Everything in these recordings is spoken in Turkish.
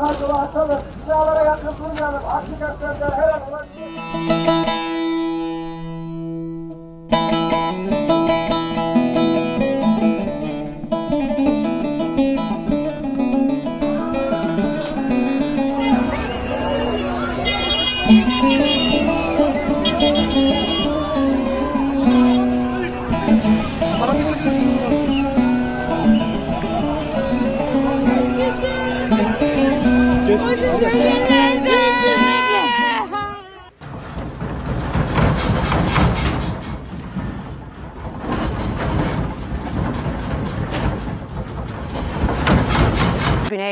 daha duvarsalım, sıralara yakın bulmayalım, hakikaten her an ulaşmayalım.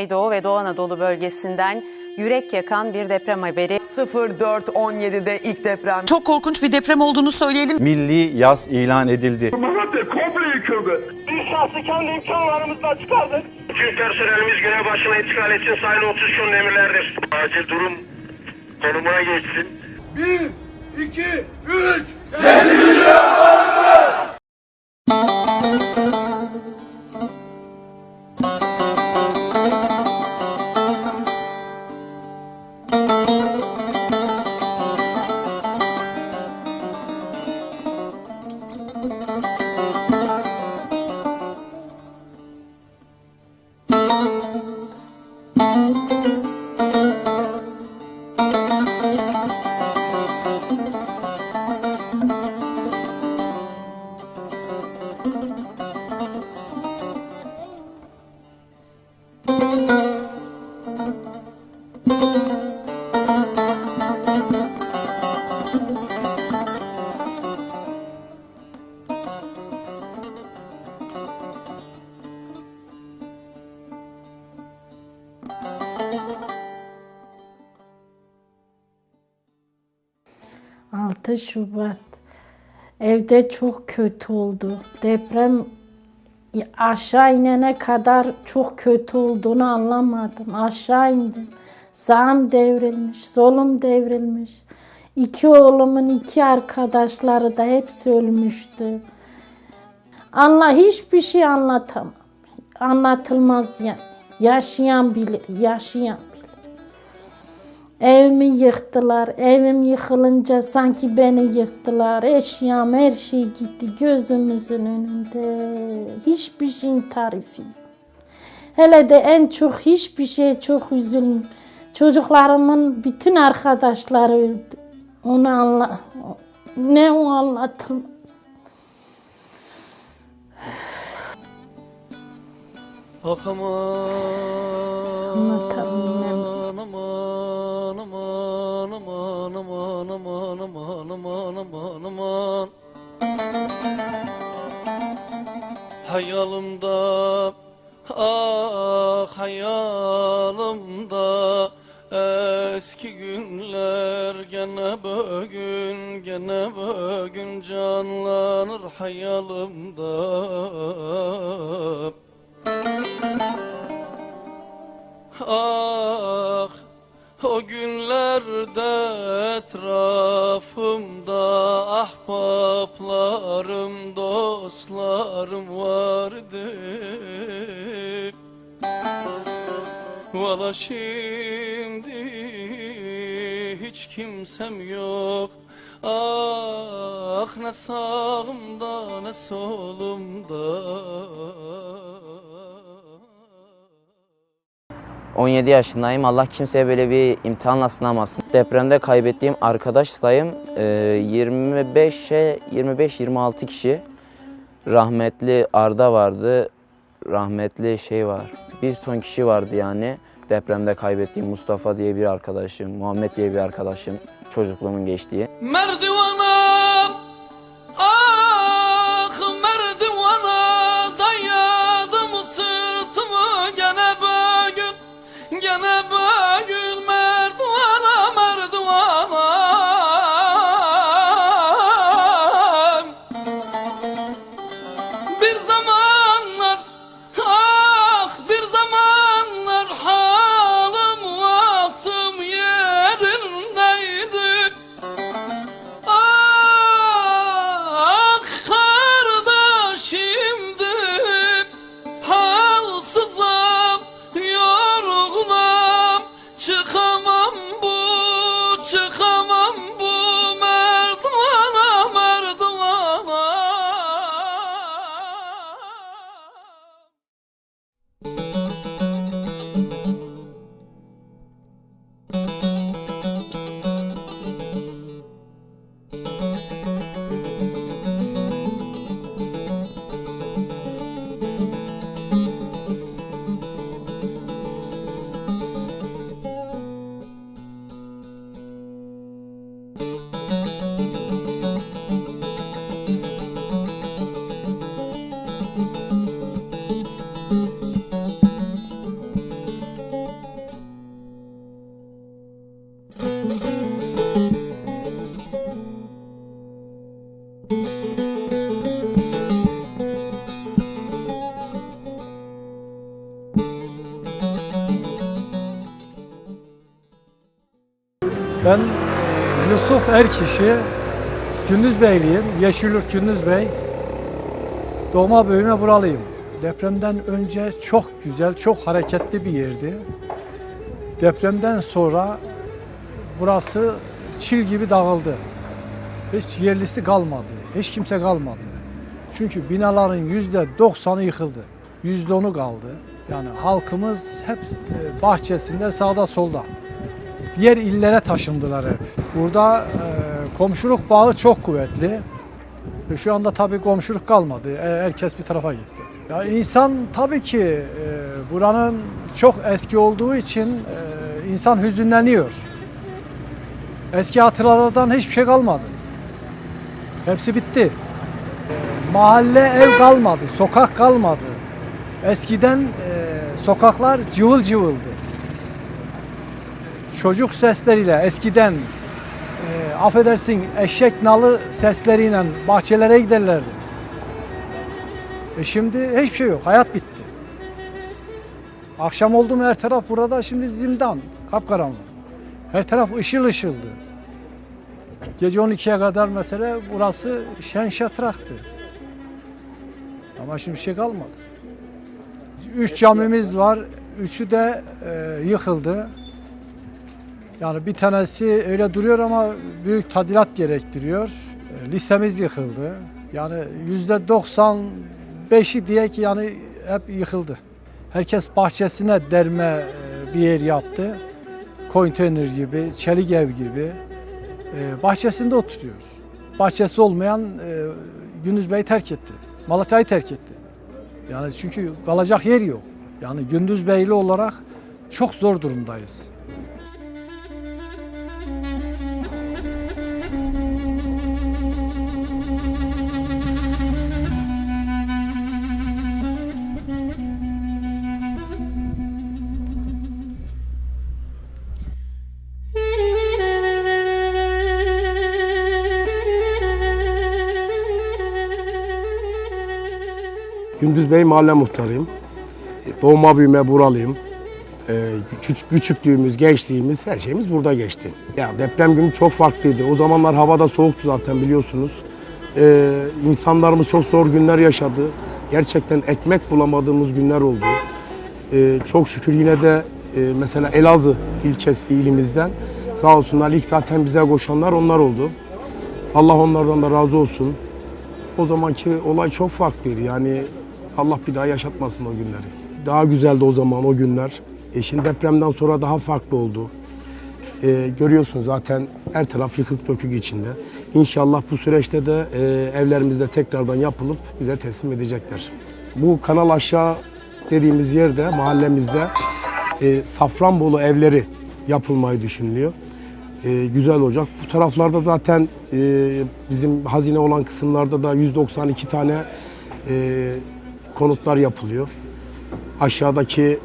Güneydoğu ve Doğu Anadolu bölgesinden yürek yakan bir deprem haberi. 04.17'de ilk deprem. Çok korkunç bir deprem olduğunu söyleyelim. Milli yaz ilan edildi. Malatya komple yıkıldı. Biz şahsı kendi imkanlarımızla çıkardık. Tüm personelimiz görev başına intikal için sayılı 30 şunun emirlerdir. Acil durum konumuna geçsin. 1, 2, 3, sesimizi 6 Şubat. Evde çok kötü oldu. Deprem aşağı inene kadar çok kötü olduğunu anlamadım. Aşağı indim. Sağım devrilmiş, solum devrilmiş. İki oğlumun iki arkadaşları da hepsi ölmüştü. Anla hiçbir şey anlatamam. Anlatılmaz yani. Yaşayan bile yaşayan Evimi yıktılar. Evim yıkılınca sanki beni yıktılar. Eşyam her şey gitti gözümüzün önünde. Hiçbir şeyin tarifi. Hele de en çok hiçbir şey çok üzüldüm. Çocuklarımın bütün arkadaşları öldü. Onu anla ne o anlatılmaz. Anlatamam. Aman aman aman aman aman aman aman aman aman. Hayalımda ah hayalımda Eski günler gene bugün gene bugün canlanır hayalımda Ah o günlerde etrafımda ahbaplarım dostlarım vardı. Valla şimdi hiç kimsem yok. Ah ne sağımda ne solumda 17 yaşındayım. Allah kimseye böyle bir imtihanla sınamasın. Depremde kaybettiğim arkadaş sayım e, 25'e 25-26 kişi. Rahmetli Arda vardı. Rahmetli şey var. Bir ton kişi vardı yani. Depremde kaybettiğim Mustafa diye bir arkadaşım, Muhammed diye bir arkadaşım. Çocukluğumun geçtiği. Merdivana Ben Yusuf Erkişi, Gündüzbeyliyim. Yeşilyurt Gündüzbey. Doğma büyüme buralıyım. Depremden önce çok güzel, çok hareketli bir yerdi. Depremden sonra burası çil gibi dağıldı. Hiç yerlisi kalmadı. Hiç kimse kalmadı. Çünkü binaların yüzde doksanı yıkıldı. Yüzde onu kaldı. Yani halkımız hep e, bahçesinde sağda solda. Diğer illere taşındılar. Burada e, komşuluk bağı çok kuvvetli. E, Şu anda tabii komşuluk kalmadı. E, Herkes bir tarafa gitti. Ya insan tabii ki buranın çok eski olduğu için insan hüzünleniyor. Eski hatıralardan hiçbir şey kalmadı. Hepsi bitti. Mahalle ev kalmadı, sokak kalmadı. Eskiden e, sokaklar cıvıl cıvıldı. Çocuk sesleriyle eskiden e, affedersin eşek nalı sesleriyle bahçelere giderlerdi. E şimdi hiçbir şey yok. Hayat bitti. Akşam oldu mu her taraf burada şimdi zindan. Kapkaranlık. Her taraf ışıl ışıldı. Gece 12'ye kadar mesela burası şen şatraktı. Ama şimdi bir şey kalmadı. Üç camimiz var. Üçü de e, yıkıldı. Yani bir tanesi öyle duruyor ama büyük tadilat gerektiriyor. E, Lisemiz yıkıldı. Yani yüzde 95'i diye ki yani hep yıkıldı. Herkes bahçesine derme e, bir yer yaptı. Konteyner gibi, çelik ev gibi. E, bahçesinde oturuyor. Bahçesi olmayan Gündüz Bey terk etti. Malatya'yı terk etti. Yani çünkü kalacak yer yok. Yani Gündüz Beyli olarak çok zor durumdayız. Gündüz Bey mahalle muhtarıyım. Doğma büyüme buralıyım. Ee, küçük, küçüklüğümüz, gençliğimiz, her şeyimiz burada geçti. Ya deprem günü çok farklıydı. O zamanlar havada soğuktu zaten biliyorsunuz. Ee, insanlarımız çok zor günler yaşadı. Gerçekten ekmek bulamadığımız günler oldu. Ee, çok şükür yine de e, mesela Elazığ ilçesi ilimizden sağ olsunlar ilk zaten bize koşanlar onlar oldu. Allah onlardan da razı olsun. O zamanki olay çok farklıydı. Yani Allah bir daha yaşatmasın o günleri. Daha güzeldi o zaman o günler. E şimdi depremden sonra daha farklı oldu. E, görüyorsun zaten her taraf yıkık dökük içinde. İnşallah bu süreçte de e, evlerimizde tekrardan yapılıp bize teslim edecekler. Bu kanal aşağı dediğimiz yerde mahallemizde e, Safranbolu evleri yapılmayı düşünülüyor. E, güzel olacak. Bu taraflarda zaten e, bizim hazine olan kısımlarda da 192 tane e, konutlar yapılıyor. Aşağıdaki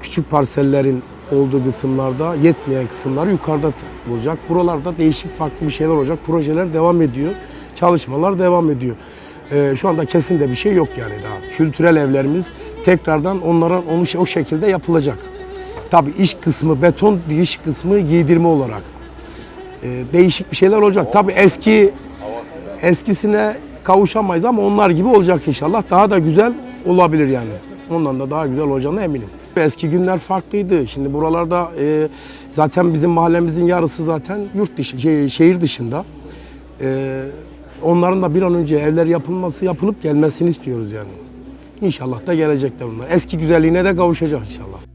küçük parsellerin olduğu kısımlarda yetmeyen kısımlar yukarıda olacak. Buralarda değişik farklı bir şeyler olacak. Projeler devam ediyor. Çalışmalar devam ediyor. E, şu anda kesin de bir şey yok yani daha. Kültürel evlerimiz tekrardan onların onu o şekilde yapılacak. Tabii iş kısmı beton, dış kısmı giydirme olarak. Ee, değişik bir şeyler olacak. Tabii eski eskisine kavuşamayız ama onlar gibi olacak inşallah. Daha da güzel olabilir yani. Ondan da daha güzel olacağına eminim. Eski günler farklıydı. Şimdi buralarda e, zaten bizim mahallemizin yarısı zaten yurt dışı, şey, şehir dışında. E, onların da bir an önce evler yapılması, yapılıp gelmesini istiyoruz yani. İnşallah da gelecekler onlar. Eski güzelliğine de kavuşacak inşallah.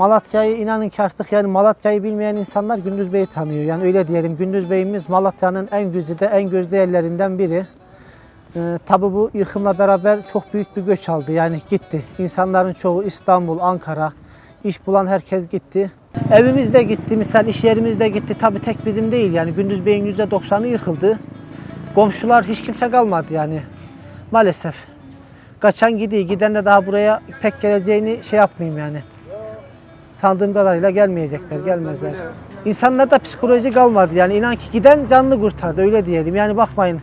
Malatya'yı inanın ki artık yani Malatya'yı bilmeyen insanlar Gündüz Bey'i tanıyor. Yani öyle diyelim Gündüz Bey'imiz Malatya'nın en güzide en gözde yerlerinden biri. Ee, tabii bu yıkımla beraber çok büyük bir göç aldı. Yani gitti. İnsanların çoğu İstanbul, Ankara, iş bulan herkes gitti. Evimiz de gitti, misal iş yerimiz de gitti. Tabii tek bizim değil yani Gündüz Bey'in %90'ı yıkıldı. Komşular hiç kimse kalmadı yani maalesef. Kaçan gidiyor, giden de daha buraya pek geleceğini şey yapmayayım yani. Sandığım kadarıyla gelmeyecekler, gelmezler. İnsanlarda psikoloji kalmadı yani inan ki giden canlı kurtardı öyle diyelim. Yani bakmayın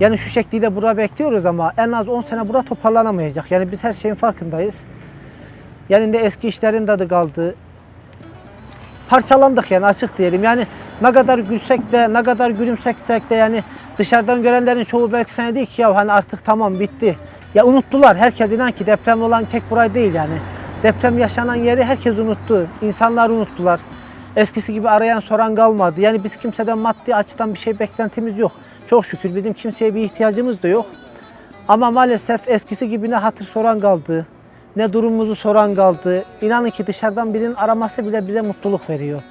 yani şu şekliyle bura bekliyoruz ama en az 10 sene bura toparlanamayacak. Yani biz her şeyin farkındayız. Yani de eski işlerin tadı kaldı. Parçalandık yani açık diyelim. Yani ne kadar gülsek de ne kadar gülümsek de yani dışarıdan görenlerin çoğu belki sana değil ki ya hani artık tamam bitti. Ya unuttular. Herkes inan ki deprem olan tek burayı değil yani. Deprem yaşanan yeri herkes unuttu. İnsanlar unuttular. Eskisi gibi arayan soran kalmadı. Yani biz kimseden maddi açıdan bir şey beklentimiz yok. Çok şükür bizim kimseye bir ihtiyacımız da yok. Ama maalesef eskisi gibi ne hatır soran kaldı, ne durumumuzu soran kaldı. İnanın ki dışarıdan birinin araması bile bize mutluluk veriyor.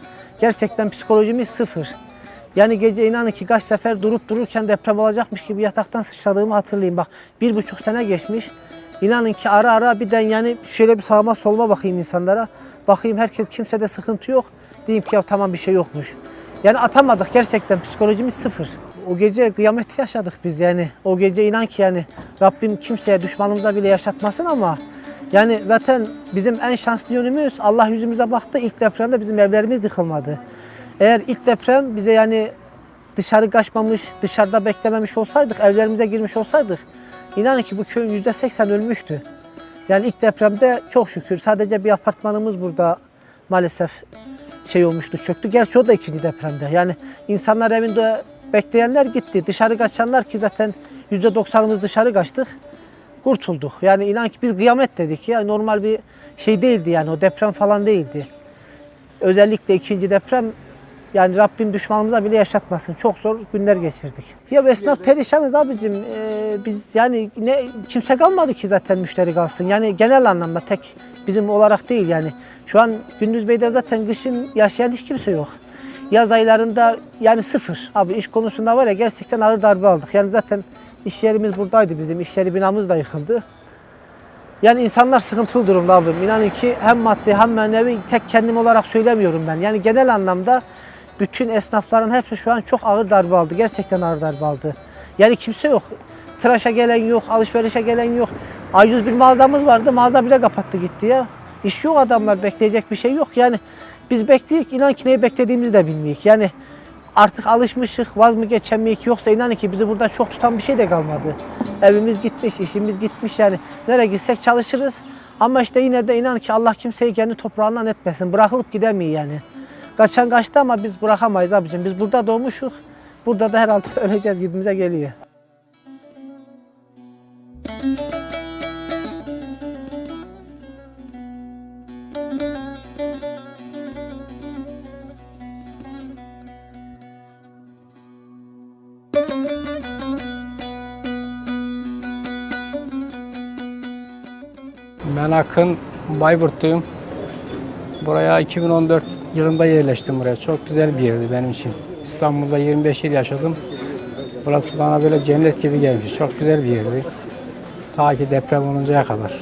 Gerçekten psikolojimiz sıfır. Yani gece inanın ki kaç sefer durup dururken deprem olacakmış gibi yataktan sıçradığımı hatırlayayım. Bak bir buçuk sene geçmiş. İnanın ki ara ara birden yani şöyle bir sağıma soluma bakayım insanlara. Bakayım herkes kimsede sıkıntı yok. Diyeyim ki ya tamam bir şey yokmuş. Yani atamadık gerçekten psikolojimiz sıfır. O gece kıyameti yaşadık biz yani. O gece inan ki yani Rabbim kimseye düşmanımıza bile yaşatmasın ama yani zaten bizim en şanslı yönümüz Allah yüzümüze baktı. İlk depremde bizim evlerimiz yıkılmadı. Eğer ilk deprem bize yani dışarı kaçmamış, dışarıda beklememiş olsaydık, evlerimize girmiş olsaydık inanın ki bu köyün yüzde seksen ölmüştü. Yani ilk depremde çok şükür sadece bir apartmanımız burada maalesef şey olmuştu, çöktü. Gerçi o da ikinci depremde. Yani insanlar evinde bekleyenler gitti. Dışarı kaçanlar ki zaten yüzde doksanımız dışarı kaçtık. Kurtulduk. Yani inan ki biz kıyamet dedik ya. Normal bir şey değildi yani o deprem falan değildi. Özellikle ikinci deprem yani Rabbim düşmanımıza bile yaşatmasın. Çok zor günler geçirdik. Ya esnaf perişanız abicim. Ee, biz yani ne kimse kalmadı ki zaten müşteri kalsın. Yani genel anlamda tek bizim olarak değil yani. Şu an Gündüz Bey'de zaten kışın yaşayan hiç kimse yok. Yaz aylarında yani sıfır. Abi iş konusunda var ya gerçekten ağır darbe aldık. Yani zaten iş yerimiz buradaydı bizim. İş yeri binamız da yıkıldı. Yani insanlar sıkıntılı durumda abim. İnanın ki hem maddi hem manevi tek kendim olarak söylemiyorum ben. Yani genel anlamda bütün esnafların hepsi şu an çok ağır darbe aldı. Gerçekten ağır darbe aldı. Yani kimse yok. Tıraşa gelen yok, alışverişe gelen yok. A101 bir mağazamız vardı. Mağaza bile kapattı gitti ya. İş yok adamlar bekleyecek bir şey yok. Yani biz bekleyik inan ki neyi beklediğimizi de bilmeyik. Yani artık alışmışık vaz mı geçemeyik yoksa inanın ki bizi burada çok tutan bir şey de kalmadı. Evimiz gitmiş, işimiz gitmiş yani. Nereye gitsek çalışırız. Ama işte yine de inan ki Allah kimseyi kendi toprağından etmesin. Bırakılıp gidemiyor yani. Kaçan kaçtı ama biz bırakamayız abicim. Biz burada doğmuşuz. Burada da herhalde öleceğiz gibimize geliyor. Ben Akın Bayburtluyum. Buraya 2014 yılında yerleştim buraya. Çok güzel bir yerdi benim için. İstanbul'da 25 yıl yaşadım. Burası bana böyle cennet gibi gelmiş. Çok güzel bir yerdi. Ta ki deprem oluncaya kadar.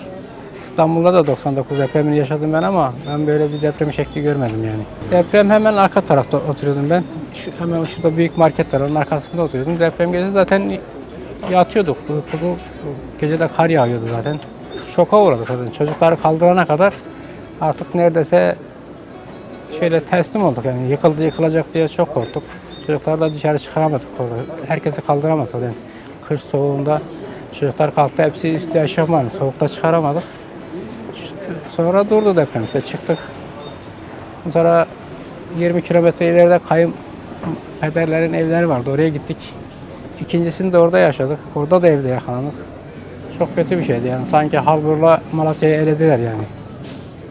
İstanbul'da da 99 depremini yaşadım ben ama ben böyle bir deprem şekli görmedim yani. Deprem hemen arka tarafta oturuyordum ben. Şu, hemen şurada büyük market var onun arkasında oturuyordum. Deprem gece zaten yatıyorduk. Uykulu, gece de kar yağıyordu zaten. Şoka uğradık zaten. Çocukları kaldırana kadar artık neredeyse şöyle teslim olduk yani yıkıldı yıkılacak diye çok korktuk. Çocukları da dışarı çıkaramadık orada. Herkesi kaldıramadık yani. Kış soğuğunda çocuklar kalktı hepsi üstü eşofman. Soğukta çıkaramadık. Sonra durdu deprem çıktık. Sonra 20 kilometre ileride kayın pederlerin evleri vardı oraya gittik. İkincisini de orada yaşadık. Orada da evde yakalandık. Çok kötü bir şeydi yani. Sanki Halbur'la Malatya'yı elediler yani.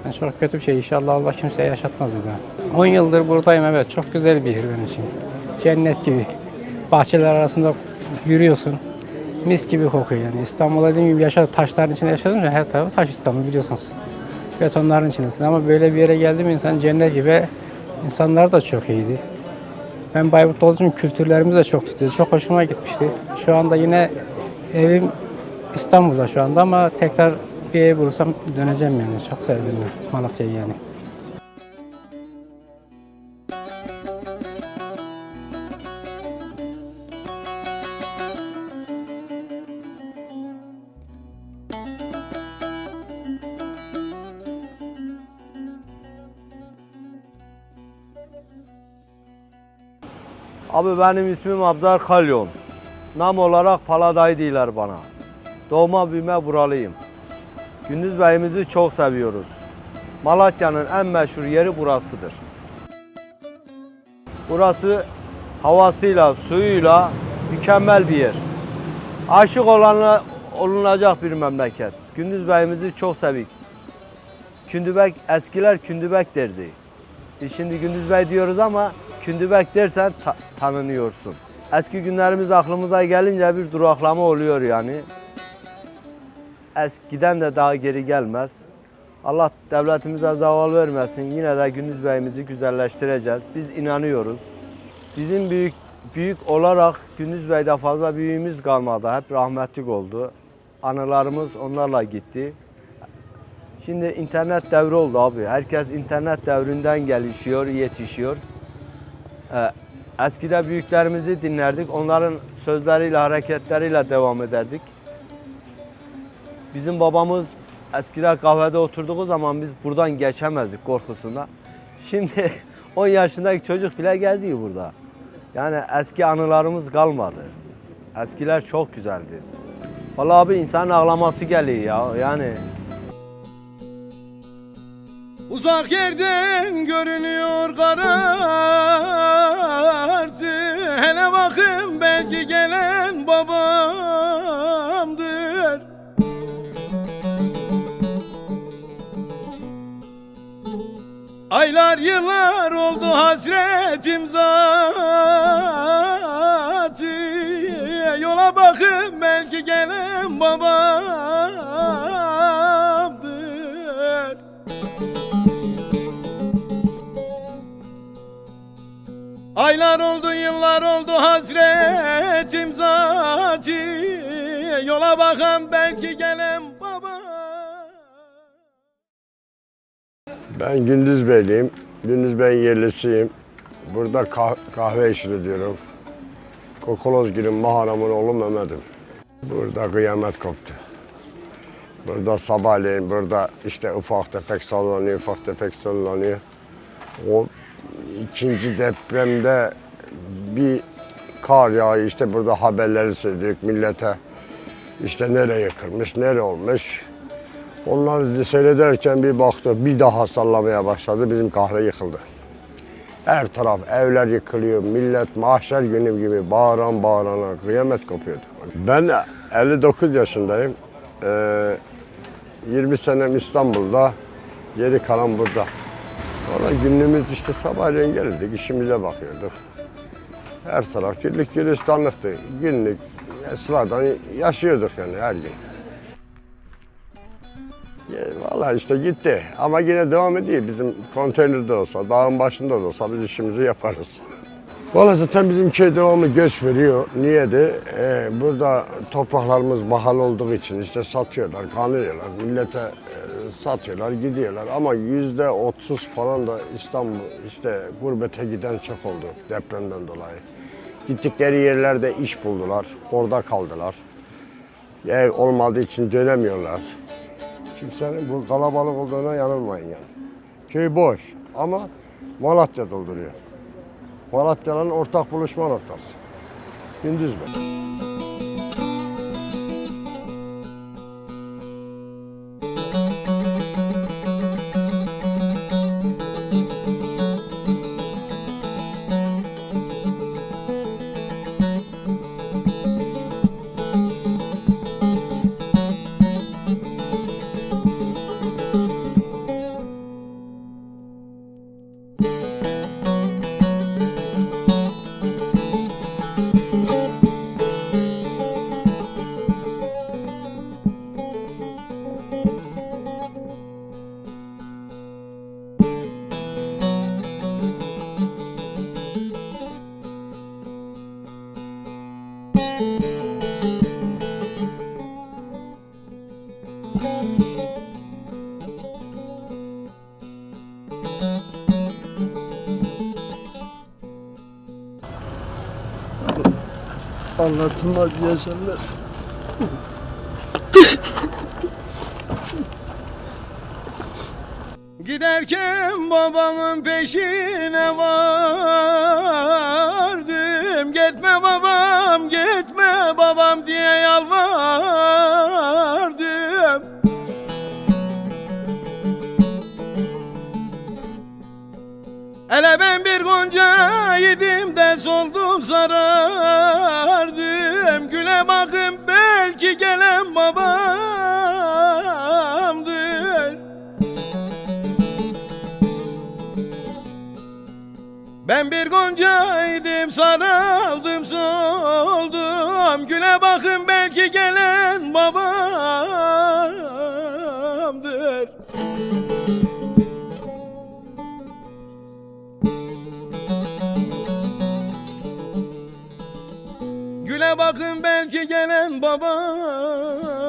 Yani. Çok kötü bir şey. İnşallah Allah kimseye yaşatmaz bir daha. 10 yıldır buradayım evet. Çok güzel bir yer benim için. Cennet gibi. Bahçeler arasında yürüyorsun. Mis gibi kokuyor yani. İstanbul'da dediğim gibi yaşadık. Taşların içinde yaşadım ya her tarafı taş İstanbul biliyorsunuz. Betonların içindesin ama böyle bir yere geldim insan cennet gibi. İnsanlar da çok iyiydi. Ben Bayburt'ta olduğum kültürlerimiz de çok tutuyor. Çok hoşuma gitmişti. Şu anda yine evim İstanbul'da şu anda ama tekrar bir ev bulursam döneceğim yani. Çok sevdim ben Malatya'yı yani. Abi benim ismim Abzar Kalyon. Nam olarak Paladay diyorlar bana. Doğma büyüme buralıyım. Gündüz Bey'imizi çok seviyoruz. Malatya'nın en meşhur yeri burasıdır. Burası havasıyla, suyuyla mükemmel bir yer. Aşık olanla olunacak bir memleket. Gündüz Bey'imizi çok sevik. Kündübek, eskiler kündübek derdi. Biz şimdi Gündüz Bey diyoruz ama kündübek dersen ta- tanınıyorsun. Eski günlerimiz aklımıza gelince bir duraklama oluyor yani. Eskiden de daha geri gelmez. Allah devletimize zaval vermesin. Yine de Gündüz Bey'imizi güzelleştireceğiz. Biz inanıyoruz. Bizim büyük büyük olarak Gündüz Bey'de fazla büyüğümüz kalmadı. Hep rahmetlik oldu. Anılarımız onlarla gitti. Şimdi internet devri oldu abi. Herkes internet devrinden gelişiyor, yetişiyor. Ee, eskide büyüklerimizi dinlerdik. Onların sözleriyle, hareketleriyle devam ederdik. Bizim babamız eskiden kahvede oturduğu zaman biz buradan geçemezdik korkusunda. Şimdi 10 yaşındaki çocuk bile geziyor burada. Yani eski anılarımız kalmadı. Eskiler çok güzeldi. Vallahi abi insanın ağlaması geliyor ya. Yani Uzak yerden görünüyor karartı Hele bakın belki gelen babamdır Aylar yıllar oldu hasretim zatı Yola bakın belki gelen babamdır. Aylar oldu yıllar oldu hasretim zati Yola bakan belki gelen baba Ben Gündüz Beyliyim. Gündüz Bey'in yerlisiyim. Burada kah- kahve işini diyorum. Kokolozgil'in Maharam'ın oğlu Mehmet'im. Burada kıyamet koptu. Burada sabahleyin burada işte ufak tefek sallanıyor, ufak tefek sallanıyor. O ikinci depremde bir kar yağıyor işte burada haberleri söyledik millete. İşte nereye yıkılmış, nere olmuş. Onları seyrederken bir baktı bir daha sallamaya başladı bizim kahve yıkıldı. Her taraf evler yıkılıyor, millet mahşer günü gibi bağıran bağırana kıyamet kopuyordu. Ben 59 yaşındayım. Ee, 20 senem İstanbul'da, geri kalan burada. Valla günlüğümüz işte sabahleyin gelirdik, işimize bakıyorduk. Her taraf güllük gülistanlıktı. Günlük sıradan yaşıyorduk yani her gün. Ya, Vallahi işte gitti ama yine devam ediyor. Bizim konteynerde olsa, dağın başında da olsa biz işimizi yaparız. Vallahi zaten bizim köy devamlı göç veriyor. Niye de e, burada topraklarımız bahal olduğu için işte satıyorlar, kanıyorlar, millete e, satıyorlar, gidiyorlar. Ama yüzde otuz falan da İstanbul işte gurbete giden çok oldu depremden dolayı. Gittikleri yerlerde iş buldular, orada kaldılar. Ev olmadığı için dönemiyorlar. Kimsenin bu kalabalık olduğuna yanılmayın yani. Köy boş ama Malatya dolduruyor. Malatya'nın ortak buluşma noktası. Gündüz Bey. anlatılmaz yaşamlar. Giderken babamın peşine vardım Gitme babam gitme babam diye yalvardım Ele ben bir goncayı vardı de soldum sarardım Güle bakın belki gelen babamdır Ben bir goncaydım saraldım soldum. Güle bakın belki gelen babamdır bakın belki gelen babamdır